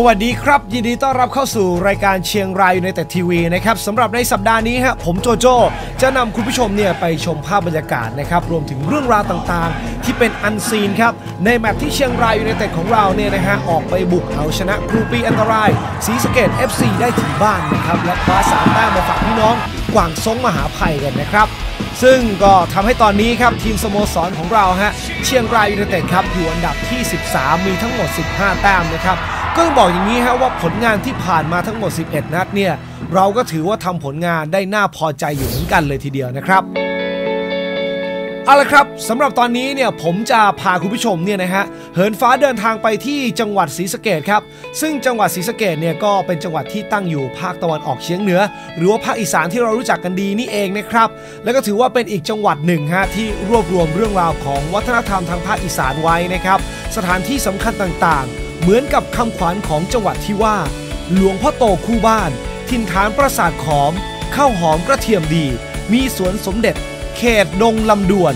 สวัสดีครับ ยินดีต้อนรับเข้าสู่รายการเชียงรายอยู่ในแต่ทีวีนะครับสำหรับในสัปดาห์นี้ฮะผมโจโจจะนำคุณผู้ชมเนี่ยไปชมภาพบรรยากาศนะครับรวมถึงเรื่องราวต่างๆ ที่เป็นอันซีนครับในแมตช์ที่เชียงรายอยู่ในแต่ของเราเนี่ยนะฮะออกไปบุกเอาชนะครูปีอันตรายศรีสะเกด FC ได้ถึงบ้านนะครับและคว้าสามแต้มมาฝากพี่น้องกวางซงมหาภัยกันนะครับซึ่งก็ทำให้ตอนนี้ครับทีมสโมสรของเราฮะเชียงรายยูไนเต็ดครับอยู่อันดับที่ 13 มีทั้งหมด 15 แต้มนะครับ ก็ต้องบอกอย่างนี้ฮะว่าผลงานที่ผ่านมาทั้งหมด 11 นัดเนี่ย เราก็ถือว่าทำผลงานได้น่าพอใจอยู่เหมือนกันเลยทีเดียวนะครับเอาละครับสำหรับตอนนี้เนี่ยผมจะพาคุณผู้ชมเนี่ยนะฮะเหินฟ้าเดินทางไปที่จังหวัดศรีสะเกดครับ ซึ่งจังหวัดศรีสะเกดเนี่ยก็เป็นจังหวัดที่ตั้งอยู่ภาคตะวันออกเฉียงเหนือ หรือว่าภาคอีสานที่เรารู้จักกันดีนี่เองนะครับแล้วก็ถือว่าเป็นอีกจังหวัดหนึ่งฮะที่รวบรวมเรื่องราวของวัฒนธรรมทางภาคอีสานไว้นะครับสถานที่สำคัญต่างๆ เหมือนกับคำขวัญของจังหวัดที่ว่า หลวงพ่อโตคู่บ้านถิ่นฐานปราสาทขอม ข้าวหอมกระเทียมดี มีสวนสมเด็จ เขตดงลำดวน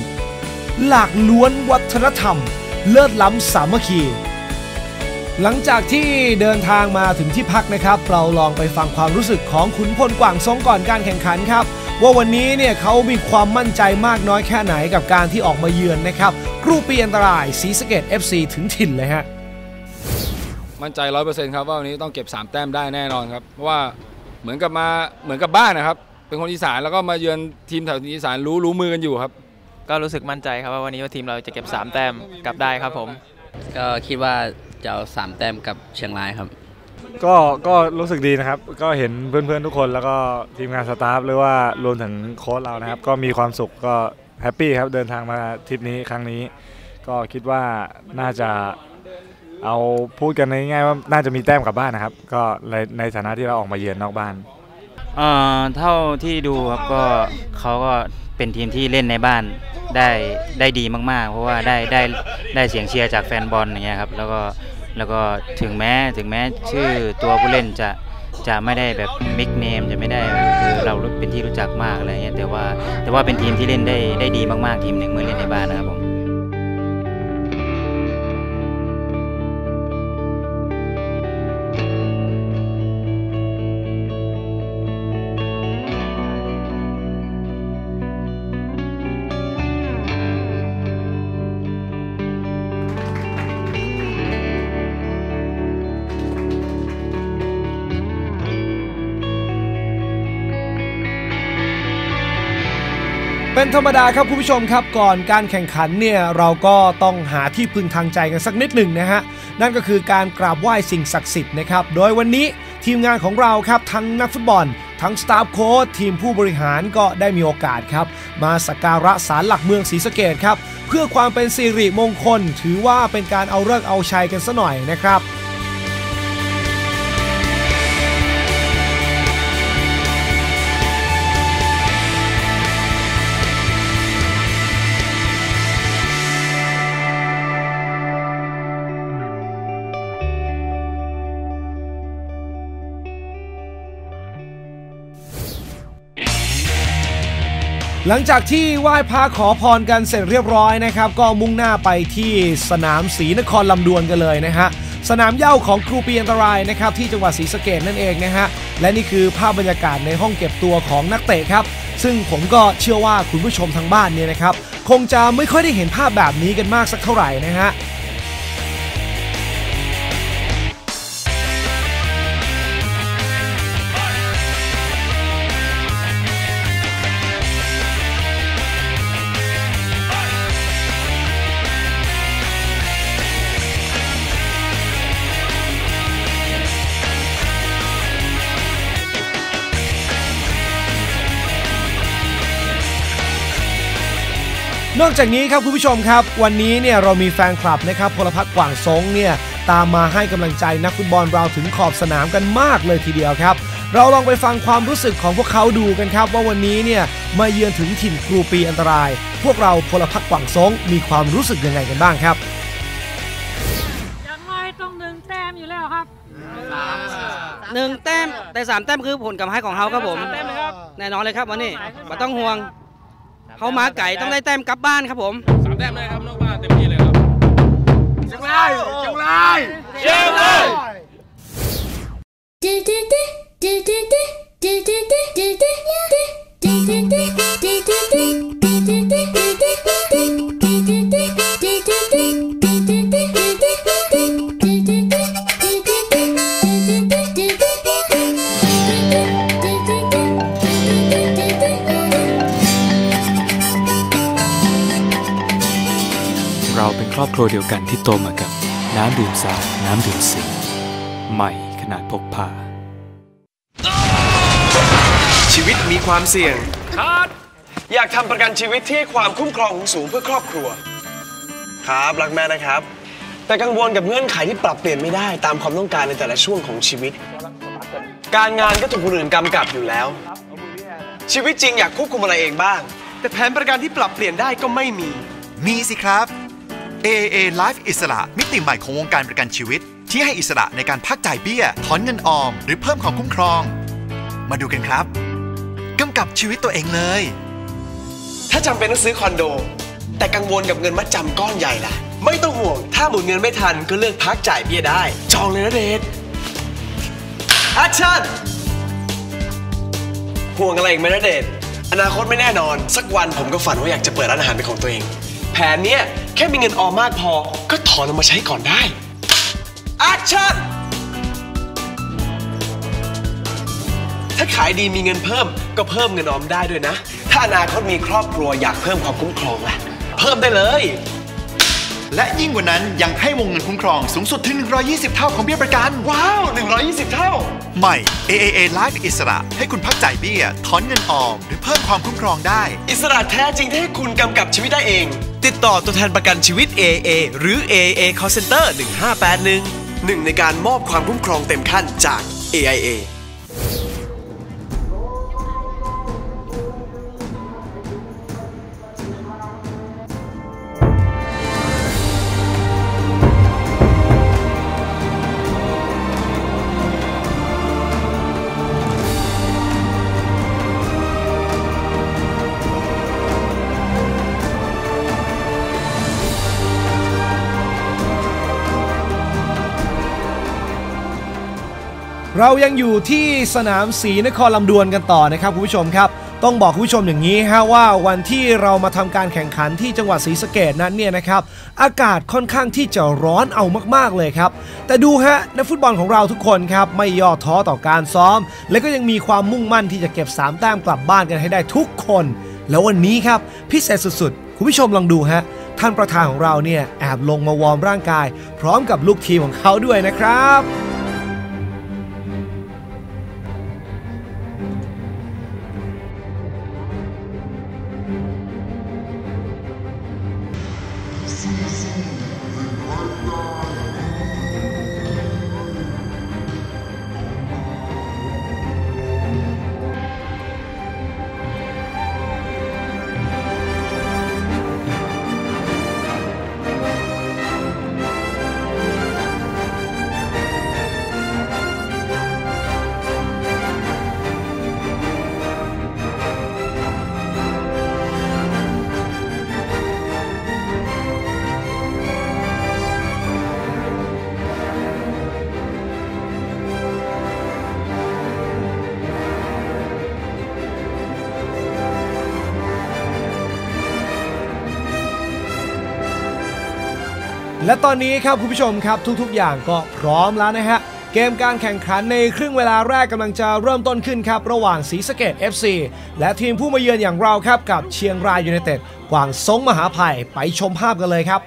หลากล้วนวัฒนธรรม เลิศล้ำสามัคคี หลังจากที่เดินทางมาถึงที่พักนะครับ เราลองไปฟังความรู้สึกของขุนพลกว่างซงก่อนการแข่งขันครับว่าวันนี้เนี่ยเขามีความมั่นใจมากน้อยแค่ไหนกับการที่ออกมาเยือนนะครับ ครูปีอันตรายศรีสเกด FC ถึงถิ่นเลยฮะ มั่นใจร้อยเปอร์เซ็นต์ครับว่าวันนี้ต้องเก็บ3แต้มได้แน่นอนครับเพราะว่าเหมือนกับมาเหมือนกับบ้านนะครับ เป็นคนอีสานแล้วก็มาเยือนทีมแถวอีสานรู้รู้มือกันอยู่ครับ ก็รู้สึกมั่นใจครับว่าวันนี้ว่าทีมเราจะเก็บ 3 แต้มกลับได้ครับผม ก็คิดว่าจะเอาสามแต้มกับเชียงรายครับ ก็ก็รู้สึกดีนะครับ ก็เห็นเพื่อนๆทุกคนแล้วก็ทีมงานสตาฟหรือว่ารวมถึงโค้ชเรานะครับ ก็มีความสุขก็แฮปปี้ครับเดินทางมาทริปนี้ครั้งนี้ ก็คิดว่าน่าจะ เอาพูดกันในง่ายๆว่าน่าจะมีแต้มกลับบ้านนะครับ ก็ในในฐานะที่เราออกมาเยือนนอกบ้านเอ่อเท่าที่ดูครับก็เขาก็เป็นทีมที่เล่นในบ้านได้ได้ดีมากๆ เพราะว่าได้ได้ได้เสียงเชียร์จากแฟนบอลอย่างเงี้ยครับแล้วก็แล้วก็ถึงแม้ถึงแม้ชื่อตัวผู้เล่นจะจะไม่ได้แบบมิกเนมจะไม่ได้คือเราเป็นที่รู้จักมากอะไรเงี้ยแต่ว่าแต่ว่าเป็นทีมที่เล่นได้ได้ดีมากๆทีมหนึ่งเมื่อเล่นในบ้านนะครับผม เป็นธรรมดาครับคุณผู้ชมครับก่อนการแข่งขันเนี่ยเราก็ต้องหาที่พึงทางใจกันสักนิดหนึ่งนะฮะนั่นก็คือการกราบไหว้สิ่งศักดิ์สิทธิ์นะครับโดยวันนี้ทีมงานของเราครับทั้งนักฟุตบอล ทั้งสตาฟโค้ชทีมผู้บริหารก็ได้มีโอกาสครับ มาสักการะศาลหลักเมืองศรีสะเกดครับ เพื่อความเป็นสิริมงคล ถือว่าเป็นการเอาเลิกเอาชัยกันซะหน่อยนะครับ หลังจากที่ไหว้พระขอพรกันเสร็จเรียบร้อยนะครับ ก็มุ่งหน้าไปที่สนามศรีนครลำดวนกันเลยนะฮะสนามเย่าของครูปีอันตรายนะครับที่จังหวัดศรีสะเกดนั่นเองนะฮะและนี่คือภาพบรรยากาศในห้องเก็บตัวของนักเตะครับ ซึ่งผมก็เชื่อว่าคุณผู้ชมทางบ้านเนี่ยนะครับ คงจะไม่ค่อยได้เห็นภาพแบบนี้กันมากสักเท่าไหร่นะฮะ นอกจากนี้ครับคุณผู้ชมครับ วันนี้เนี่ยเรามีแฟนคลับนะครับพลพัฒน์กว่างซงเนี่ยตามมาให้กำลังใจนักฟุตบอลเราถึงขอบสนามกันมากเลยทีเดียวครับ เราลองไปฟังความรู้สึกของพวกเขาดูกันครับ ว่าวันนี้เนี่ยมาเยือนถึงถิ่นครูปีอันตราย พวกเราพลพัฒน์กว่างซงมีความรู้สึกยังไงกันบ้างครับอย่างน้อยต้องหนึ่งแต้มอยู่แล้วครับหนึ่งแต้มแต่สามแต้มคือผลกำไรของเขาครับผมสามแต้มเลยครับแน่นอนเลยครับวันนี้ไม่ต้องห่วง เขามาไก่ต้องได้แต้มกลับบ้านครับผมสามแต้มได้ครับนอกบ้านเต็มที่เลยครับเชียงรายเชียงรายเชียงราย Thank you. รเดียวกันที่โตมากับ น้ำดื่มสาน้ำดื่มสิงใหม่ขนาดพกพา ชีวิตมีความเสี่ยงอยากทำประกันชีวิตที่ให้ความคุ้มครองสูงเพื่อครอบครัว ครับรักแม่นะครับ แต่กังวลกับเงื่อนไขที่ปรับเปลี่ยนไม่ได้ตามความต้องการในแต่ละช่วงของชีวิต การงานก็ถูกคนอื่นกำกับอยู่แล้ว ชีวิตจริงอยากควบคุมอะไรเองบ้าง แต่แผนประกันที่ปรับเปลี่ยนได้ก็ไม่มี มีสิครับ AA Life อิสระ มิติใหม่ของวงการประกันชีวิต ที่ให้อิสระในการพักจ่ายเบี้ย ถอนเงินออม หรือเพิ่มความคุ้มครอง มาดูกันครับกำกับชีวิตตัวเองเลย ถ้าจำเป็นต้องซื้อคอนโด แต่กังวลกับเงินมัดจำก้อนใหญ่ล่ะ ไม่ต้องห่วง ถ้าหมุนเงินไม่ทันก็เลือกพักจ่ายเบี้ยได้ จองเลยนะเดชแอคชั่นห่วงอะไรอีกไหมนะเดชอนาคตไม่แน่นอน สักวันผมก็ฝันว่าอยากจะเปิดร้านอาหารเป็นของตัวเอง แผนเนี้ยแค่มีเงินออมมากพอ ก็ถอนออกมาใช้ก่อนได้แอคชั่นถ้าขายดีมีเงินเพิ่ม ก็เพิ่มเงินออมได้ด้วยนะ ถ้าอนาคตมีครอบครัวอยากเพิ่มความคุ้มครองล่ะ เพิ่มได้เลย และยิ่งกว่านั้นยังให้วงเงินคุ้มครองสูงสุดถึง 120 เท่าของเบี้ยประกัน ว้าว 120 เท่า ใหม่ AAA Life อิสระ ให้คุณพักจ่ายเบี้ย ถอนเงินออม หรือเพิ่มความคุ้มครองได้ อิสระแท้จริงที่ให้คุณกำกับชีวิตได้เอง ติดต่อตัวแทนประกันชีวิต AA หรือ AA Call Center 1581หนึ่งในการมอบความคุ้มครองเต็มขั้นจาก AIA เรายังอยู่ที่สนามศรีนครลำดวนกันต่อนะครับคุณผู้ชมครับ ต้องบอกคุณผู้ชมอย่างนี้ฮะว่าวันที่เรามาทำการแข่งขันที่จังหวัดศรีสะเกดนั้นเนี่ยนะครับอากาศค่อนข้างที่จะร้อนเอามากๆเลยครับ แต่ดูฮะนักฟุตบอลของเราทุกคนครับไม่ย่อท้อต่อการซ้อม และก็ยังมีความมุ่งมั่นที่จะเก็บ3แต้มกลับบ้านกันให้ได้ทุกคน แล้ววันนี้ครับพิเศษสุดๆ คุณผู้ชมลองดูฮะท่านประธานของเราเนี่ยแอบลงมาวอร์มร่างกาย พร้อมกับลูกทีมของเขาด้วยนะครับ และตอนนี้ครับคุณผู้ชมครับทุกๆ อย่างก็พร้อมแล้วนะฮะเกมการแข่งขันในครึ่งเวลาแรกกำลังจะเริ่มต้นขึ้นครับ ระหว่างศรีสะเกด FC และทีมผู้มาเยือนอย่างเราครับ กับเชียงรายยูไนเต็ดกวางซงมหาภัยไปชมภาพกันเลยครับ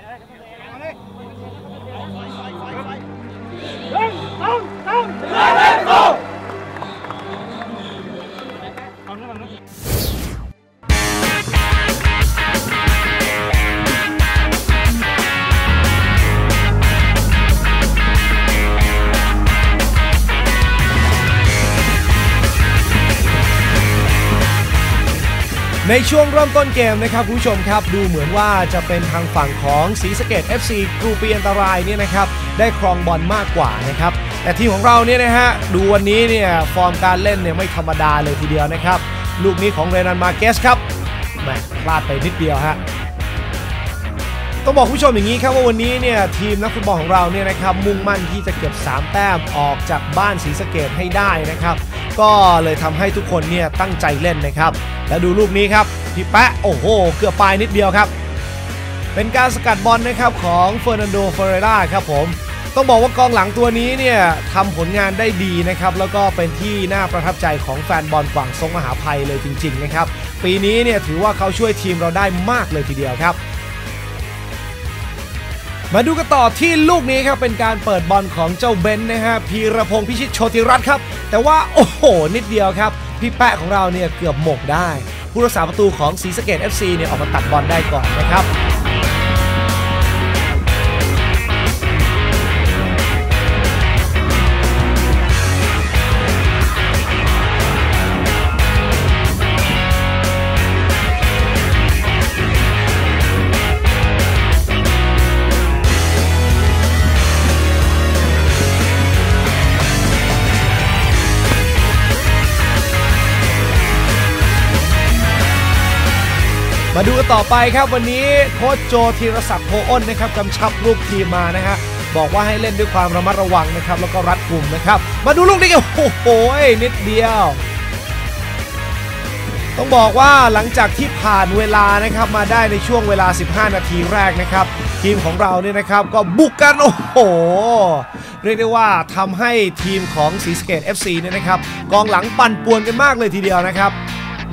ในช่วงเริ่มต้นเกมนะครับผู้ชมครับดูเหมือนว่าจะเป็นทางฝั่งของศรีสะเกด FC กรูปีอันตรายเนี่ยนะครับได้ครองบอลมากกว่านะครับแต่ทีมของเราเนี่ยนะฮะดูวันนี้เนี่ยฟอร์มการเล่นเนี่ยไม่ธรรมดาเลยทีเดียวนะครับลูกนี้ของเรนันมาเกสครับแหมพลาดไปนิดเดียวฮะต้องบอกผู้ชมอย่างนี้ครับว่าวันนี้เนี่ยทีมนักฟุตบอลของเราเนี่ยนะครับมุ่งมั่นที่จะเก็บ 3 แต้มออกจากบ้านศรีสะเกดให้ได้นะครับ ก็เลยทำให้ทุกคนเนี่ยตั้งใจเล่นนะครับ แล้วดูลูกนี้ครับพี่แปะโอ้โห เกือบปลายนิดเดียวครับ เป็นการสกัดบอลนะครับของเฟอร์นันโดเฟเรรา ครับผม ต้องบอกว่ากองหลังตัวนี้เนี่ยทำผลงานได้ดีนะครับ แล้วก็เป็นที่น่าประทับใจของแฟนบอลกวางซงมหาภัยเลยจริง ๆ นะครับ ปีนี้เนี่ยถือว่าเขาช่วยทีมเราได้มากเลยทีเดียวครับ มาดูกันต่อที่ลูกนี้ครับ เป็นการเปิดบอลของเจ้าเบนนะฮะพีรพงศ์พิชิตโชติรัตน์ครับ แต่ว่าโอ้โห นิดเดียวครับ พี่แปะของเราเนี่ยเกือบหมกได้ ผู้รักษาประตูของศรีสะเกด FC เนี่ยออกมาตัดบอลได้ก่อนนะครับ มาดูกันต่อไปครับวันนี้โค้ชโจธีรศักดิ์โพอ้นนะครับกำชับลูกทีมมานะฮะบอกว่าให้เล่นด้วยความระมัดระวังนะครับ แล้วก็รัดกุมนะครับ มาดูลูกนี้กันโอ้โหนิดเดียว ต้องบอกว่าหลังจากที่ผ่านเวลานะครับมาได้ในช่วงเวลา 15 นาทีแรกนะครับ ทีมของเราเนี่ยนะครับก็บุกกันโอ้โห เรียกได้ว่าทำให้ทีมของศรีสเกด FC เนี่ยนะครับกองหลังปั่นป่วนกันมากเลยทีเดียวนะครับ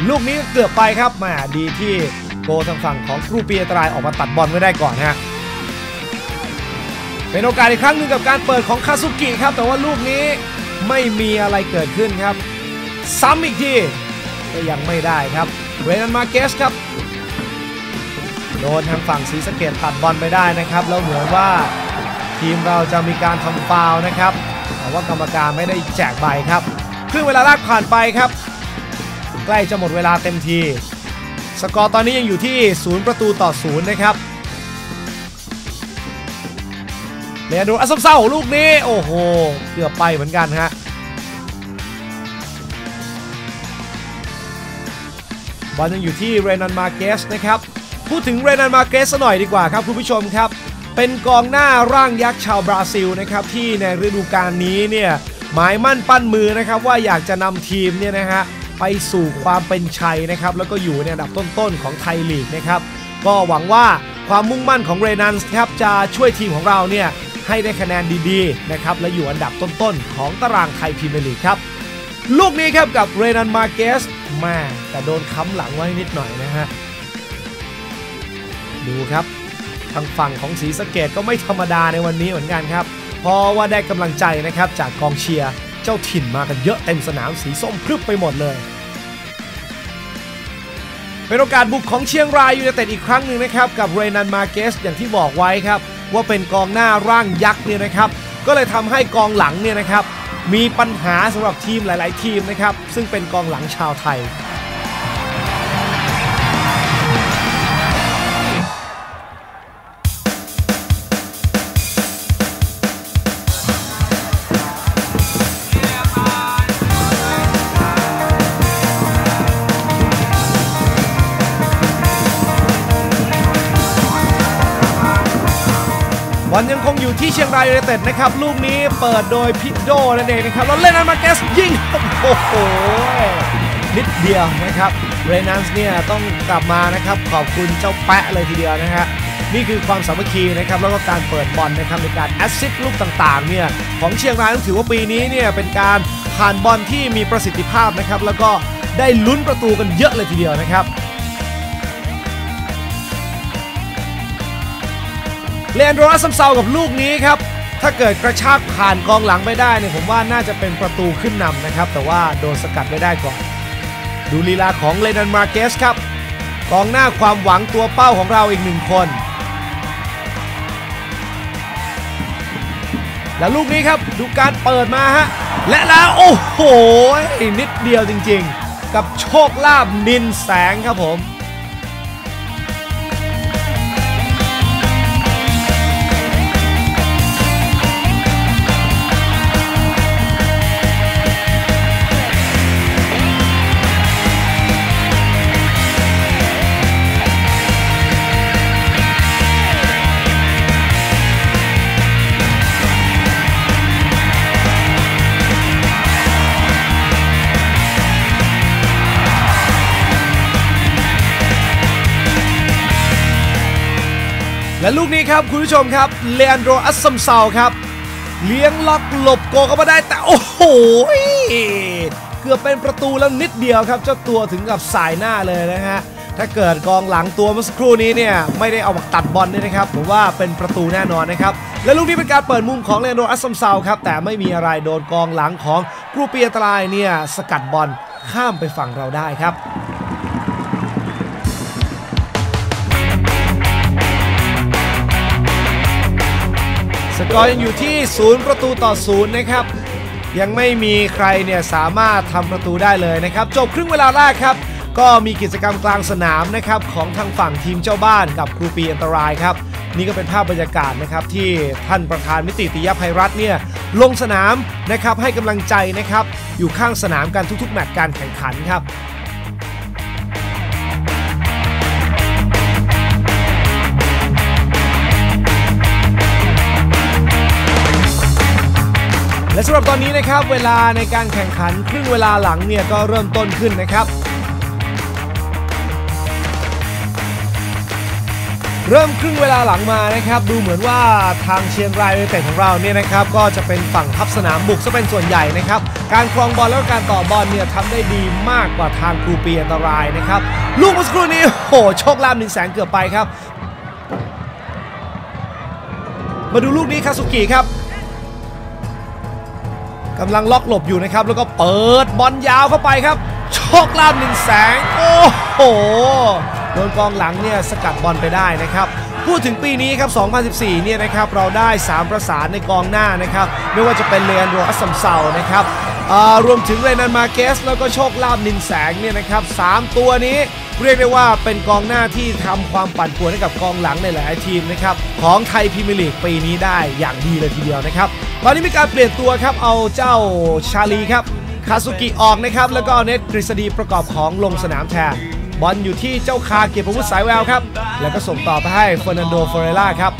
ลูกนี้เกือบไปครับแหมดีที่ โกทางฝั่งของครูเปียตรายออกมาตัดบอลไว้ได้ก่อนฮะเป็นโอกาสอีกครั้งหนึ่งกับการเปิดของคาซุกิครับ แต่ว่าลูกนี้ไม่มีอะไรเกิดขึ้นครับ ซ้ำอีกทีก็ยังไม่ได้ครับเรนันมาเกสครับโดนทางฝั่งศรีสะเกดตัดบอลไปได้นะครับแล้วเหมือนว่าทีมเราจะมีการทำฟาวนะครับแต่ว่ากรรมการไม่ได้แจกใบครับครึ่งเวลาแรกผ่านไปครับ ใกล้จะหมดเวลาเต็มที สกอร์ตอนนี้ยังอยู่ที่ 0 ประตูต่อ 0 นะครับเรียนดูอัสซัมเศร้าลูกนี้ โอ้โห เกือบไปเหมือนกันฮะบอลยังอยู่ที่เรนันมาเกสนะครับ พูดถึงเรนันมาเกสหน่อยดีกว่าครับคุณผู้ชมครับ เป็นกองหน้าร่างยักษ์ชาวบราซิลนะครับที่ในฤดูกาลนี้เนี่ยหมายมั่นปั้นมือนะครับว่าอยากจะนำทีมเนี่ยนะฮะ ไปสู่ความเป็นชัยนะครับแล้วก็อยู่ในอันดับต้นๆของไทยลีกนะครับก็หวังว่าความมุ่งมั่นของเรนันส์ครับจะช่วยทีมของเราเนี่ยให้ได้คะแนนดีๆนะครับและอยู่อันดับต้นๆของตารางไทยพรีเมียร์ลีกครับลูกนี้ครับกับเรนันมาเกสแม่แต่โดนค้ำหลังไว้นิดหน่อยนะฮะดูครับทางฝั่งของศรีสะเกดก็ไม่ธรรมดาในวันนี้เหมือนกันครับ เพราะว่าได้กำลังใจนะครับจากกองเชียร์ เจ้าถิ่นมากันเยอะเต็มสนามสีส้มพรึบไปหมดเลยเป็นโอกาสบุกของเชียงรายยูไนเต็ดอีกครั้งหนึ่งนะครับ กับเรนันมาเกสอย่างที่บอกไว้ครับ ว่าเป็นกองหน้าร่างยักษ์เนี่ยนะครับ ก็เลยทำให้กองหลังเนี่ยนะครับ มีปัญหาสำหรับทีมหลาย ๆ ทีมนะครับ ซึ่งเป็นกองหลังชาวไทย บอลยังคงอยู่ที่เชียงรายยูไนเต็ดนะครับ ลูกนี้เปิดโดยพิโดนั่นเองนะครับ แล้วเล่นอันมาเกสยิง โอ้โห นิดเดียวนะครับ เรนันส์เนี่ยต้องกลับมานะครับ ขอบคุณเจ้าแปะเลยทีเดียวนะฮะนี่คือความสามัคคีนะครับแล้วก็การเปิดบอลนะครับในการแอสซิสต์ลูกต่างๆเนี่ยของเชียงรายต้องถือว่าปีนี้เนี่ยเป็นการผ่านบอลที่มีประสิทธิภาพนะครับแล้วก็ได้ลุ้นประตูกันเยอะเลยทีเดียวนะครับ เลนโดรัสซัมเซากับลูกนี้ครับ ถ้าเกิดกระชากผ่านกองหลังไปได้เนี่ยผมว่าน่าจะเป็นประตูขึ้นนำนะครับ แต่ว่าโดนสกัดไว้ได้ก่อน ดูลีลาของเลนันมาเกสครับกองหน้าความหวังตัวเป้าของเราอีกหนึ่งคน แล้วลูกนี้ครับดูการเปิดมาฮะ และแล้วโอ้โหนิดเดียวจริงๆ กับโชคลาภนินแสงครับผม และลูกนี้ครับคุณผู้ชมครับเลอันโดอัสซัมเซาครับ เลี้ยงล็อกหลบโกเข้ามาได้แต่โอ้โหเกือบเป็นประตูแล้วนิดเดียวครับ เจ้าตัวถึงกับสายหน้าเลยนะฮะถ้าเกิดกองหลังตัวเมื่อสักครู่นี้เนี่ยไม่ได้เอามาตัดบอลนี่ยนะครับผมว่าเป็นประตูแน่นอนนะครับและลูกนี้เป็นการเปิดมุมของเลนโดอัสซัมเซาครับแต่ไม่มีอะไรโดนกองหลังของกรูเปียตรายเนี่ยสกัดบอลข้ามไปฝั่งเราได้ครับ กอร์ยังอยู่ที่ 0 ประตูต่อ 0 นะครับ ยังไม่มีใครเนี่ยสามารถทำประตูได้เลยนะครับ จบครึ่งเวลาแรกครับ ก็มีกิจกรรมกลางสนามนะครับของทางฝั่งทีมเจ้าบ้านกับครูปีอันตรายครับ นี่ก็เป็นภาพบรรยากาศนะครับที่ท่านประธานมิติติยภัยรัฐเนี่ยลงสนามนะครับให้กำลังใจนะครับอยู่ข้างสนามกันทุกๆแมตช์การแข่งขันครับำหรับตอนนี้นะครับเวลาในการแข่งขันครึ่งเวลาหลังเนี่ยก็เริ่มต้นขึ้นนะครับ เริ่มครึ่งเวลาหลังมานะครับ ดูเหมือนว่าทางเชียงรายยูไนเต็ดของเราเนี่ยนะครับก็จะเป็นฝั่งทับสนามบุกซะเป็นส่วนใหญ่นะครับ การครองบอลแล้วการต่อบอลเนี่ยทำได้ดีมากกว่าทางครูปีอันตรายนะครับ ลูกเมื่อสักครู่นี้โอ้โหโชคลาภหนึ่งแสนเกือบไปครับ มาดูลูกนี้คาสุกิครับ กำลังล็อกหลบอยู่นะครับ แล้วก็เปิดบอลยาวเข้าไปครับ โชคลาภหนึ่งแสง โอ้โห โดนกองหลังเนี่ยสกัดบอลไปได้นะครับ พูดถึงปีนี้ครับ 2014 เนี่ยนะครับ เราได้ 3 ประสานในกองหน้านะครับ ไม่ว่าจะเป็นเลอันโดอัสซัมเซานะครับ รวมถึงเรนันมาเกส แล้วก็โชคลาภนินแสงเนี่ยนะครับสามตัวนี้เรียกได้ว่าเป็นกองหน้าที่ทำความปั่นป่วนให้กับกองหลังในหลายทีมนะครับของไทยพรีเมียร์ลีกปีนี้ได้อย่างดีเลยทีเดียวนะครับตอนนี้มีการเปลี่ยนตัวครับเอาเจ้าชาลีครับคาสุกิออกนะครับแล้วก็เน็ตกฤษฎีประกอบของลงสนามแทนบอลอยู่ที่เจ้าคาเกียรติวุฒิสายแววครับ แล้วก็ส่งต่อไปให้เฟอร์นันโดเฟเรล่าครับ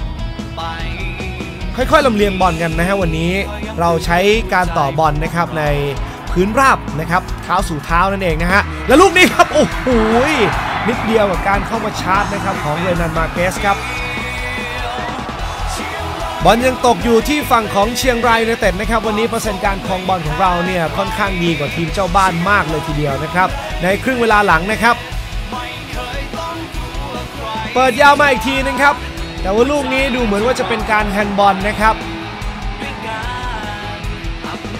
ค่อยๆลำเลียงบอลกันนะฮะวันนี้เราใช้การต่อบอลนะครับในพื้นราบนะครับเท้าสู่เท้านั่นเองนะฮะและลูกนี้ครับโอ้โหนิดเดียวกับการเข้ามาชาร์จนะครับของเรนันมาเกสครับบอลยังตกอยู่ที่ฝั่งของเชียงรายยูไนเต็ดนะครับ วันนี้เปอร์เซ็นต์การครองบอลของเราเนี่ยค่อนข้างดีกว่าทีมเจ้าบ้านมากเลยทีเดียวนะครับ ในครึ่งเวลาหลังนะครับ เปิดยาวมาอีกทีนึงครับ แต่ว่าลูกนี้ดูเหมือนว่าจะเป็นการแฮนด์บอลนะครับ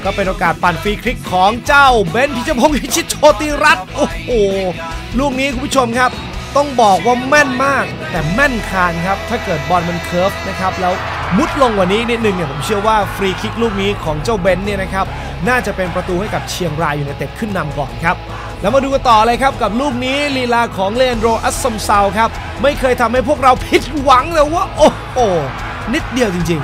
ก็เป็นโอกาสปั่นฟรีคลิกของเจ้าเบนพิชพงศ์พิชิตโชติรัตน์โอ้โหลูกนี้คุณผู้ชมครับ ต้องบอกว่าแม่นมาก แต่แม่นคานครับ ถ้าเกิดบอลมันเคิร์ฟนะครับแล้ว มุดลงกว่านี้นิดนึงเนี่ยผมเชื่อว่าฟรีคิกลูกนี้ของเจ้าเบนเนี่ยนะครับน่าจะเป็นประตูให้กับเชียงรายอยูไนเต็ดขึ้นนำก่อนครับ แล้วมาดูกันต่อเลยครับกับลูกนี้ลีลาของเลนโดอัสซัมซาวครับ ไม่เคยทำให้พวกเราผิดหวังเลยว่า โอ้โหนิดเดียวจริง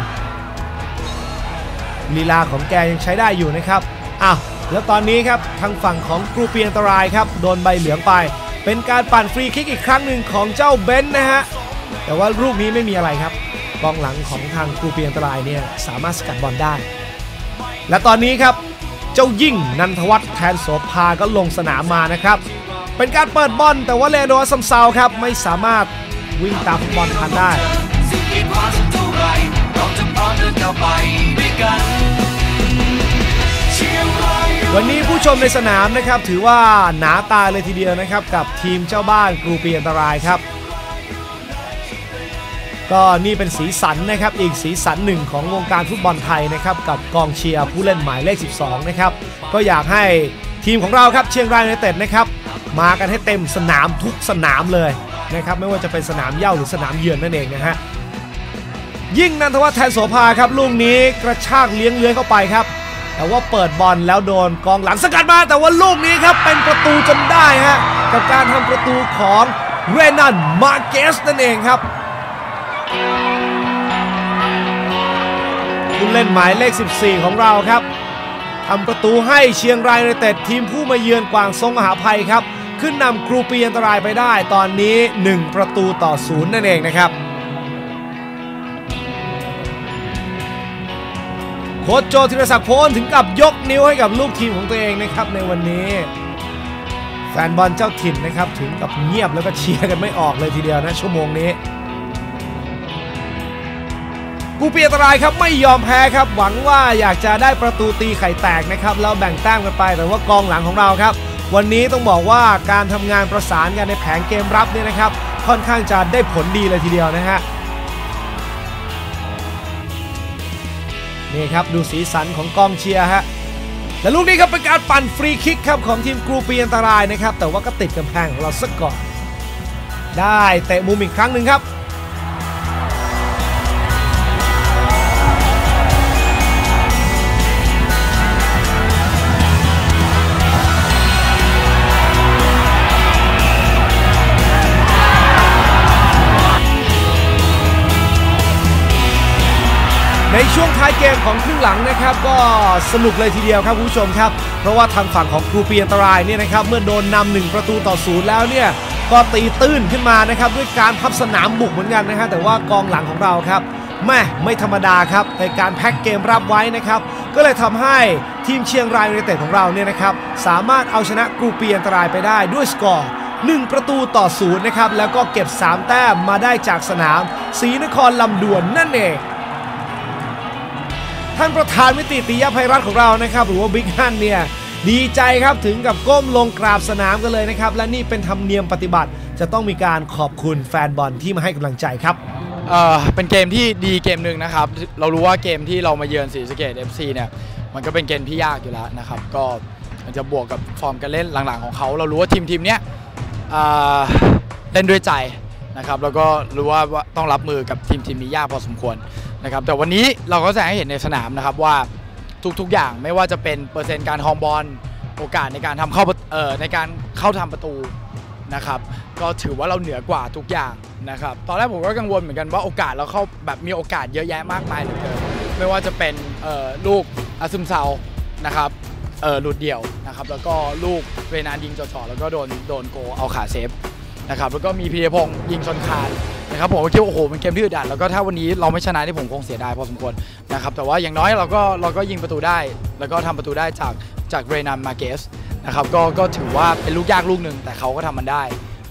ๆ ลีลาของแกยังใช้ได้อยู่นะครับอ้าวแล้วตอนนี้ครับทางฝั่งของกรูเปียอันตรายครับโดนใบเหลืองไป เป็นการปั่นฟรีคิกอีกครั้งหนึ่งของเจ้าเบนซ์นะฮะแต่ว่าลูกนี้ไม่มีอะไรครับ กองหลังของทางกรูเปียอันตรายเนี่ยสามารถสกัดบอลได้ และตอนนี้ครับเจ้ายิ่งนันทวัฒน์แทนโสภาก็ลงสนามมานะครับ เป็นการเปิดบอลแต่ว่าเลโดซัมเซาครับไม่สามารถวิ่งตามบอลทันได้สิ่งกีดขวางสักเท่าไรเราจะพร้อมเดินก้าวไปด้วยกันวันนี้ผู้ชมในสนามนะครับถือว่าหนาตาเลยทีเดียวนะครับ กับทีมเจ้าบ้านกรูปีอันตรายครับ ก็นี่เป็นสีสันนะครับอีกสีสันหนึ่งของวงการฟุตบอลไทยนะครับกับกองเชียร์ผู้เล่นหมายเลข 12 นะครับก็อยากให้ทีมของเราครับเชียงรายยูไนเต็ดนะครับมากันให้เต็มสนามทุกสนามเลยนะครับไม่ว่าจะเป็นสนามเย่าหรือสนามเยือนนั่นเองนะฮะยิ่งนันทวัฒน์แทนโสภาครับลูกนี้กระชากเลี้ยงเลื้อยเข้าไปครับ แต่ว่าเปิดบอลแล้วโดนกองหลังสกัดมา แต่ว่าลูกนี้ครับเป็นประตูจนได้ฮะกับการทำประตูของเรนันมาเกสนั่นเองครับ ผู้เล่นหมายเลข 14 ของเราครับทำประตูให้เชียงรายยูไนเต็ดทีมผู้มาเยือนกวางทรงมหาภัยครับ ขึ้นนำครูปีอันตรายไปได้ตอนนี้ 1 ประตูต่อศูนย์นั่นเองนะครับ โค้ชโจธีรศักดิ์โพลถึงกับยกนิ้วให้กับลูกทีมของตัวเองนะครับในวันนี้ แฟนบอลเจ้าถิ่นนะครับถึงกับเงียบแล้วก็เชียร์กันไม่ออกเลยทีเดียวนะชั่วโมงนี้ กูเปียอันตรายครับไม่ยอมแพ้ครับ หวังว่าอยากจะได้ประตูตีไข่แตกนะครับแล้วแบ่งแต้มกันไปแต่ว่ากองหลังของเราครับ วันนี้ต้องบอกว่าการทำงานประสานกันในแผงเกมรับเนี่ยนะครับ ค่อนข้างจะได้ผลดีเลยทีเดียวนะฮะนี่ครับดูสีสันของกองเชียร์ฮะและลูกนี้ครับเป็นการปั่นฟรีคิกครับของทีมกรูปีอันตรายนะครับแต่ว่าก็ติดกำแพงของเราสักก่อน ได้เตะมุมอีกครั้งหนึ่งครับ ในช่วงท้ายเกมของครึ่งหลังนะครับ ก็สนุกเลยทีเดียวครับคุณผู้ชมครับ เพราะว่าทางฝั่งของครูปีอันตรายเนี่ยนะครับเมื่อโดนนำหนึ่งประตูต่อศูนย์แล้วเนี่ยก็ตีตื้นขึ้นมานะครับด้วยการพับสนามบุกเหมือนกันนะฮะแต่ว่ากองหลังของเราครับแม่ไม่ธรรมดาครับในการแพ็กเกมรับไว้นะครับ ก็เลยทำให้ทีมเชียงรายยูไนเต็ดของเราเนี่ยนะครับสามารถเอาชนะกรูปีอันตรายไปได้ด้วยสกอร์1 ประตูต่อศูนย์นะครับแล้วก็เก็บ 3 แต้มมาได้จากสนามศรีนครลำดวนนั่นเอง ท่านประธานมิติติยภัยรัฐของเรานะครับ หรือว่าบิ๊กฮันเนี่ยดีใจครับถึงกับก้มลงกราบสนามกันเลยนะครับ และนี่เป็นธรรมเนียมปฏิบัติ จะต้องมีการขอบคุณแฟนบอลที่มาให้กำลังใจครับเอ่อเป็นเกมที่ดีเกมหนึ่งนะครับ เรารู้ว่าเกมที่เรามาเยือนศรีสะเกด FC เนี่ยมันก็เป็นเกมที่ยากอยู่แล้วนะครับ ก็มันจะบวกกับฟอร์มการเล่นหลังๆของเขา เรารู้ว่าทีมทีมเนี้ยเอ่อเล่นด้วยใจนะครับ แล้วก็รู้ว่าว่าต้องรับมือกับทีมทีมนี้ยากพอสมควร นะครับแต่วันนี้เราก็แสดงให้เห็นในสนามนะครับว่าทุกๆอย่างไม่ว่าจะเป็นเปอร์เซ็นต์การคองบอลโอกาสในการทำเข้าเอ่อในการเข้าทำประตูนะครับก็ถือว่าเราเหนือกว่าทุกอย่างนะครับตอนแรกผมก็กังวลเหมือนกันว่าโอกาสเราเข้าแบบมีโอกาสเยอะแยะมากมายเหลือเกินไม่ว่าจะเป็นเอ่อลูกอาซึมเซานะครับเอ่อหลุดเดี่ยวนะครับแล้วก็ลูกเวนานยิงจ่อๆแล้วก็โดนโดนโกเอาขาเซฟ นะครับแล้วก็มีพีรพงศ์ยิงชนคานนะครับผมคิดว่าโอ้โหเป็นเกมที่อึดอัดแล้วก็ถ้าวันนี้เราไม่ชนะที่ผมคงเสียดายพอสมควรนะครับแต่ว่าอย่างน้อยเราก็เราก็ยิงประตูได้ แล้วก็ทำประตูได้จากจากเรนันมาเกสนะครับก็ก็ถือว่าเป็นลูกยากลูกหนึ่งแต่เขาก็ทำมันได้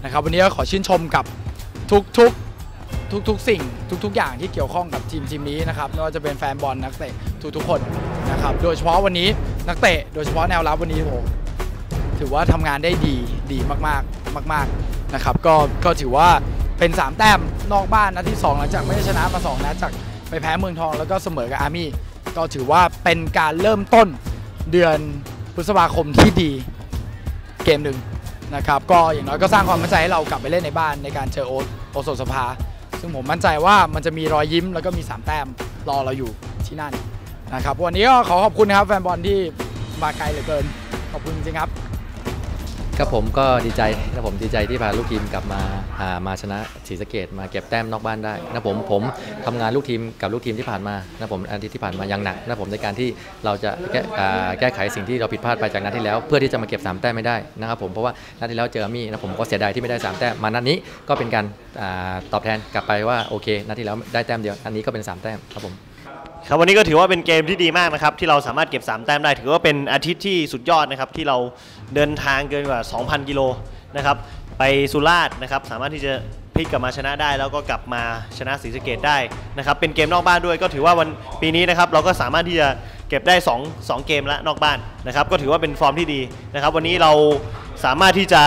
นะครับวันนี้ก็ขอชื่นชมกับทุกทุกทุกทุกสิ่งทุก ๆ อย่างที่เกี่ยวข้องกับทีมทีมนี้นะครับไม่ว่าจะเป็นแฟนบอลนักเตะทุกๆคนนะครับโดยเฉพาะวันนี้นักเตะโดยเฉพาะแนวรับวันนี้โอ้ถือว่าทำงานได้ดีดีมากๆมาก ๆ นะครับก็ก็ถือว่าเป็น 3 แต้มนอกบ้านนัดที่ 2 หลังจากไม่ได้ชนะมา2นัดจากไปแพ้เมืองทองแล้วก็เสมอกับอาร์มี่ก็ถือว่าเป็นการเริ่มต้นเดือนพฤษภาคมที่ดีเกมหนึ่งนะครับก็อย่างน้อยก็สร้างความมั่นใจให้เรากลับไปเล่นในบ้านในการเจอโอสโอโซสภา ซึ่งผมมั่นใจว่ามันจะมีรอยยิ้มแล้วก็มี 3 แต้มรอเราอยู่ที่นั่นนะครับวันนี้ก็ขอขอบคุณครับแฟนบอลที่มาไกลเหลือเกิน ขอบคุณจริงครับ ครับผมก็ดีใจนะผมดีใจที่พาลูกทีมกลับมาหามาชนะศรีสะเกดมาเก็บแต้มนอกบ้านได้นะผมผมทำงานลูกทีมกับลูกทีมที่ผ่านมานะผมอาทิตย์ที่ผ่านมาอย่างหนักนะผมในการที่เราจะแก้แก้ไขสิ่งที่เราผิดพลาดไปจากนัดที่แล้ว เพื่อที่จะมาเก็บ3แต้มไม่ได้นะครับผมเพราะว่านัดที่แล้วเจอมี่นะผมก็เสียดายที่ไม่ได้3แต้มมานัดนี้ก็เป็นการอาตอบแทนกลับไปว่าโอเคนัดที่แล้วได้แต้มเดียวอันนี้ก็เป็น3แต้มครับผม ครับวันนี้ก็ถือว่าเป็นเกมที่ดีมากนะครับที่เราสามารถเก็บ 3 แต้มได้ ถือว่าเป็นอาทิตย์ที่สุดยอดนะครับที่เราเดินทางเกินกว่า 2,000 กิโลนะครับไปสุราษฎร์นะครับสามารถที่จะพลิกกลับมาชนะได้แล้วก็กลับมาชนะศรีสะเกดได้นะครับเป็นเกมนอกบ้านด้วยก็ถือว่าวันปีนี้นะครับเราก็สามารถที่จะเก็บได้ 2 2 เกมล้วนอกบ้านนะครับก็ถือว่าเป็นฟอร์มที่ดีนะครับวันนี้เราสามารถที่จะ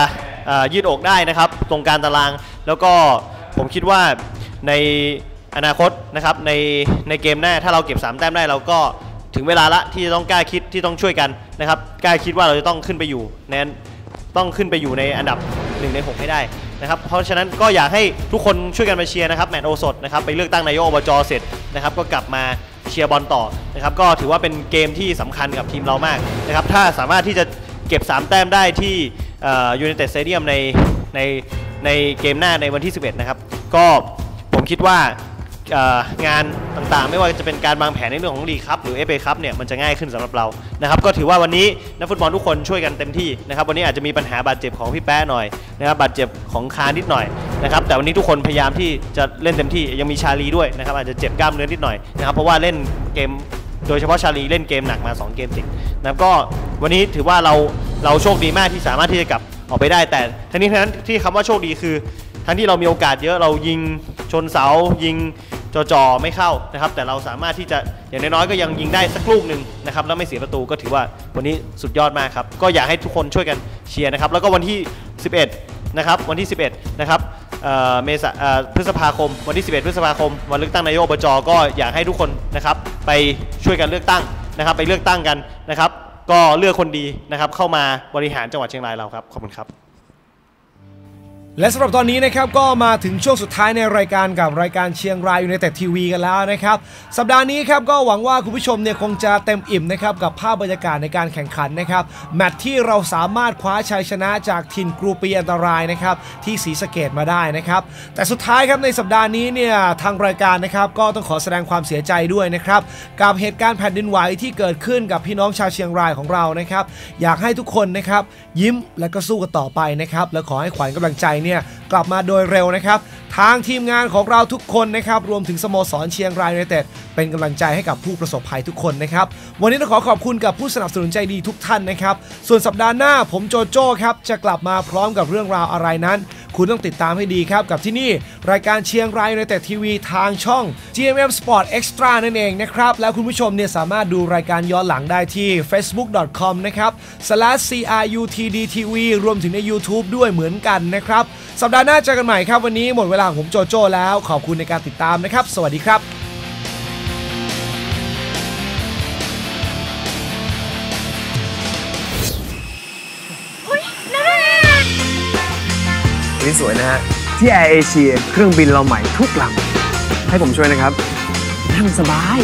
ยืดอกได้นะครับตรงการตาราง แล้วก็ผมคิดว่าใน อนาคตนะครับในในเกมหน้าถ้าเราเก็บ 3 แต้มได้เราก็ถึงเวลาละที่จะต้องกล้าคิดที่ต้องช่วยกันนะครับกล้าคิดว่าเราจะต้องขึ้นไปอยู่ในต้องขึ้นไปอยู่ในอันดับ1ใน6ให้ได้นะครับเพราะฉะนั้นก็อยากให้ทุกคนช่วยกันมาเชียร์นะครับแมตช์โอสดนะครับไปเลือกตั้งนายกอบจเสร็จนะครับก็กลับมาเชียร์บอลต่อนะครับก็ถือว่าเป็นเกมที่สำคัญกับทีมเรามากนะครับถ้าสามารถที่จะเก็บ 3 แต้มได้ที่ยู n i เต็ดสเตเดียมในในในเกมหน้าในวันที่ 11 นะครับ ก็ผมคิดว่า งานต่างๆ ไม่ว่าจะเป็นการวางแผนในเรื่องของลีครับหรือ FA ครับเนี่ยมันจะง่ายขึ้นสำหรับเรานะครับก็ถือว่าวันนี้นักฟุตบอลทุกคนช่วยกันเต็มที่นะครับวันนี้อาจจะมีปัญหาบาดเจ็บของพี่แป๊ะหน่อยนะครับบาดเจ็บของคานิดหน่อยนะครับแต่วันนี้ทุกคนพยายามที่จะเล่นเต็มที่ยังมีชาลีด้วยนะครับอาจจะเจ็บกล้ามเนื้อนิดหน่อยนะครับเพราะว่าเล่นเกมโดยเฉพาะชาลีเล่นเกมหนักมา 2 เกมติดนะครับก็วันนี้ถือว่าเราเราโชคดีมากที่สามารถที่จะกลับออกไปได้ แต่ทั้งนี้ทั้งนั้นที่คำว่าโชคดีคือ ทั้งที่เรามีโอกาสเยอะเรายิงชนเสายิง จอจอไม่เข้านะครับ แต่เราสามารถที่จะอย่างน้อยๆก็ยังยิงได้สักลูกหนึ่งนะครับแล้วไม่เสียประตูก็ถือว่าวันนี้สุดยอดมากครับ ก็อยากให้ทุกคนช่วยกันเชียร์นะครับ แล้วก็วันที่ 11 นะครับ วันที่ 11 นะครับเมษาพฤษภาคม วันที่ 11 พฤษภาคม วันเลือกตั้งนายกอบจก็อยากให้ทุกคนนะครับ ไปช่วยกันเลือกตั้งนะครับ ไปเลือกตั้งกันนะครับ ก็เลือกคนดีนะครับ เข้ามาบริหารจังหวัดเชียงรายเราครับ ขอบคุณครับ และสำหรับตอนนี้นะครับก็มาถึงช่วงสุดท้ายในรายการกับรายการเชียงรายอยู่ในแต่ทีวีกันแล้วนะครับ สัปดาห์นี้ครับก็หวังว่าคุณผู้ชมเนี่ยคงจะเต็มอิ่มนะครับกับภาพบรรยากาศในการแข่งขันนะครับแมตช์ที่เราสามารถคว้าชัยชนะจากทีมกรูปีอันตรายนะครับที่ศรีสะเกดมาได้นะครับแต่สุดท้ายครับในสัปดาห์นี้เนี่ยทางรายการนะครับก็ต้องขอแสดงความเสียใจด้วยนะครับกับเหตุการณ์แผ่นดินไหวที่เกิดขึ้นกับพี่น้องชาวเชียงรายของเรานะครับอยากให้ทุกคนนะครับยิ้มและก็สู้กันต่อไปนะครับและขอให้ขวัญกำลังใจเนี่ยกลับมาโดยเร็วนะครับ ทางทีมงานของเราทุกคนนะครับ รวมถึงสโมสรเชียงรายยูไนเต็ดเป็นกำลังใจให้กับผู้ประสบภัยทุกคนนะครับ วันนี้ต้องขอขอบคุณกับผู้สนับสนุนใจดีทุกท่านนะครับ ส่วนสัปดาห์หน้าผมโจโจ้ครับ จะกลับมาพร้อมกับเรื่องราวอะไรนั้น คุณต้องติดตามให้ดีครับ กับที่นี่ รายการเชียงรายยูไนเต็ดทีวีทางช่อง GMM Sport Extra นั่นเองนะครับ แล้วคุณผู้ชมเนี่ยสามารถดูรายการย้อนหลังได้ที่ facebook.com นะครับ /crutdtv รวมถึงใน YouTube ด้วยเหมือนกันนะครับสัปดาห์หน้าเจอกันใหม่ครับวันนี้หมดเวลาของผมโจโจ้แล้วขอบคุณในการติดตามนะครับ สวัสดีครับนี่สวยนะฮะ ที่แอร์เอเชียเครื่องบินเราใหม่ทุกลำให้ผมช่วยนะครับนั่งสบาย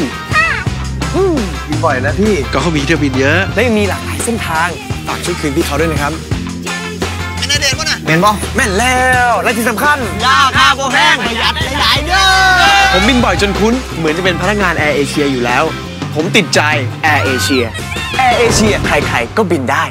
อืมบินบ่อยนะพี่ ก็เขามีเที่ยวบินเยอะ และยังมีหลากหลายเส้นทาง ฝากช่วยคืนพี่เขาด้วยนะครับ แม่นบ่แม่นแล้ว และที่สำคัญยาค่าโบแพงประหยัดหลายๆเด้อผมบินบ่อยจนคุ้น เหมือนจะเป็นพนักงานแอร์เอเชียอยู่แล้ว ผมติดใจแอร์เอเชียแอร์เอเชียใครๆก็บินได้